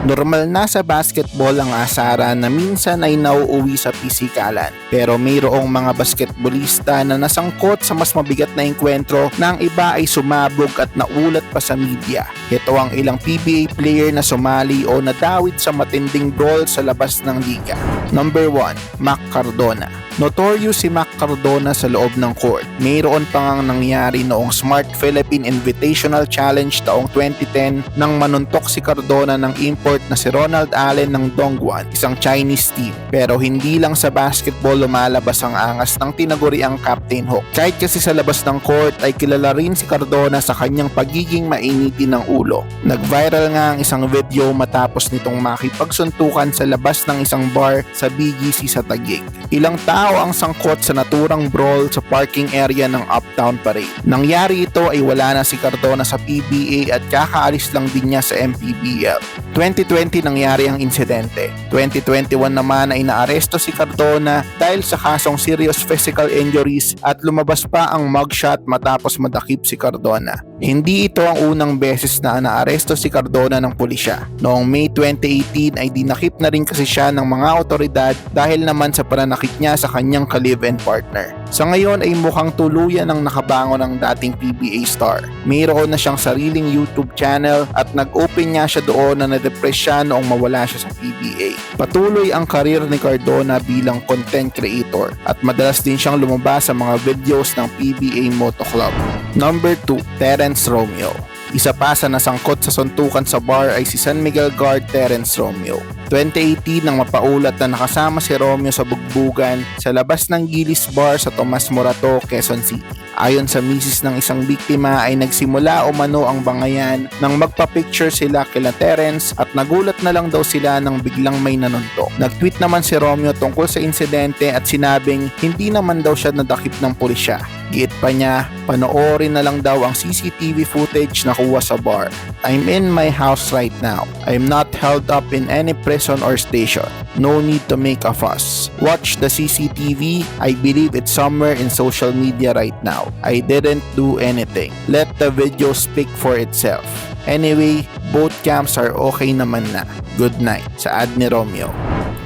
Normal na sa basketball ang asara na minsan ay nauuwi sa pisikalan. Pero mayroong mga basketballista na nasangkot sa mas mabigat na enkwentro na ang iba ay sumabog at naulat pa sa media. Ito ang ilang PBA player na sumali o nadawit sa matinding brawl sa labas ng liga. Number 1, Mac Cardona. Notorious si Mac Cardona sa loob ng court. Mayroon pa ngang nangyari noong Smart Philippine Invitational Challenge taong 2010 nang manuntok si Cardona ng import na si Ronald Allen ng Dongguan, isang Chinese team. Pero hindi lang sa basketball lumalabas ang angas ng tinaguriang Captain Hook. Kahit kasi sa labas ng court ay kilala rin si Cardona sa kanyang pagiging mainitin ng ulo. Nag-viral nga ang isang video matapos nitong makipagsuntukan sa labas ng isang bar sa BGC sa Taguig. Ilang tao ang sangkot sa naturang brawl sa parking area ng Uptown Parade. Nangyari ito ay wala na si Cardona sa PBA at kakaalis lang din niya sa MPBL. 2020 nangyari ang insidente. 2021 naman ay naaresto si Cardona dahil sa kasong serious physical injuries at lumabas pa ang mugshot matapos madakip si Cardona. Hindi ito ang unang beses na naaresto si Cardona ng pulisya. Noong May 2018 ay dinakip na rin kasi siya ng mga otoridad dahil naman sa pananakit niya sa kanyang ka-live-in partner. Sa ngayon ay mukhang tuluyan ang nakabangon ng dating PBA star. Mayroon na siyang sariling YouTube channel at nag-open niya siya doon na na-depress siya noong mawala siya sa PBA. Patuloy ang karir ni Cardona bilang content creator at madalas din siyang lumabas sa mga videos ng PBA Moto Club. Number 2, Terence Romeo. Isa pa sa nasangkot sa suntukan sa bar ay si San Miguel guard Terence Romeo. 2018 nang mapaulat na nakasama si Romeo sa bugbugan sa labas ng Gilis Bar sa Tomas Morato, Quezon City. Ayon sa misis ng isang biktima ay nagsimula umano ang bangayan nang magpa-picture sila kila Terence at nagulat na lang daw sila nang biglang may nanuntok. Nag-tweet naman si Romeo tungkol sa insidente at sinabing hindi naman daw siya nadakip ng pulisya. Giit pa niya, panoorin na lang daw ang CCTV footage na kuha sa bar. I'm in my house right now. I'm not held up in any prison or station. No need to make a fuss. Watch the CCTV. I believe it's somewhere in social media right now. I didn't do anything. Let the video speak for itself. Anyway, both camps are okay naman na. Good night sa ad ni Romeo.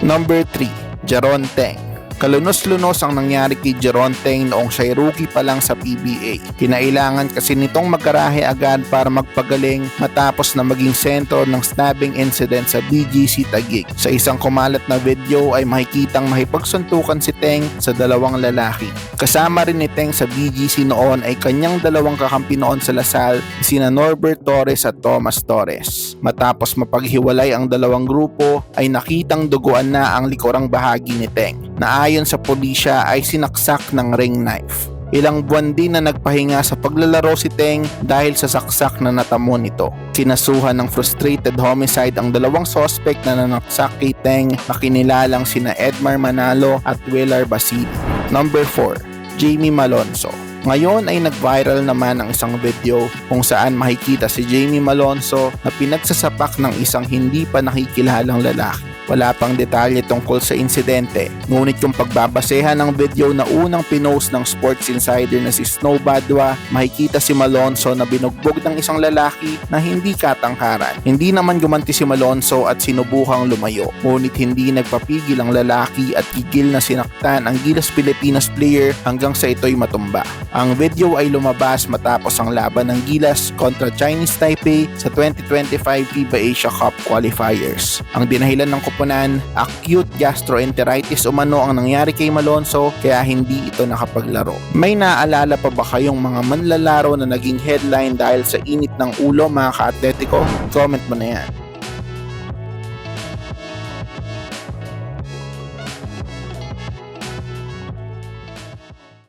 Number 3, Jaron Teng. Kalunos-lunos ang nangyari kay Jeron Teng noong siya'y rookie pa lang sa PBA. Kinailangan kasi nitong magkarahe agad para magpagaling matapos na maging sentro ng stabbing incident sa BGC Taguig. Sa isang kumalat na video ay makikitang mahipagsuntukan si Teng sa dalawang lalaki. Kasama rin ni Teng sa BGC noon ay kanyang dalawang kakampi noon sa Lasal, sina Norbert Torres at Thomas Torres. Matapos mapaghiwalay ang dalawang grupo ay nakitang duguan na ang likurang bahagi ni Teng na ayon sa pulisya ay sinaksak ng ring knife. Ilang buwan din na nagpahinga sa paglalaro si Teng dahil sa saksak na natamo nito. Kinasuhan ng frustrated homicide ang dalawang sospek na nanaksak kay Teng na kinilalang sina Edmar Manalo at Willard Basili. Number 4, Jamie Malonzo. Ngayon ay nag-viral naman ang isang video kung saan makikita si Jamie Malonzo na pinagsasapak ng isang hindi pa nakikilalang lalaki. Wala pang detalye tungkol sa insidente, ngunit yung pagbabasehan ng video na unang pinost ng Sports Insider na si Snow Badwa, makikita si Malonzo na binugbog ng isang lalaki na hindi katangkaran. Hindi naman gumanti si Malonzo at sinubuhang lumayo, ngunit hindi nagpapigil ang lalaki at gigil na sinaktan ang Gilas Pilipinas player hanggang sa ito'y matumba. Ang video ay lumabas matapos ang laban ng Gilas kontra Chinese Taipei sa 2025 FIBA Asia Cup qualifiers. Ang dinahilan ng koponan, acute gastroenteritis umano ang nangyari kay Malonzo kaya hindi ito nakapaglaro. May naaalala pa ba kayong mga manlalaro na naging headline dahil sa init ng ulo mga ka-atletico? Comment mo na yan.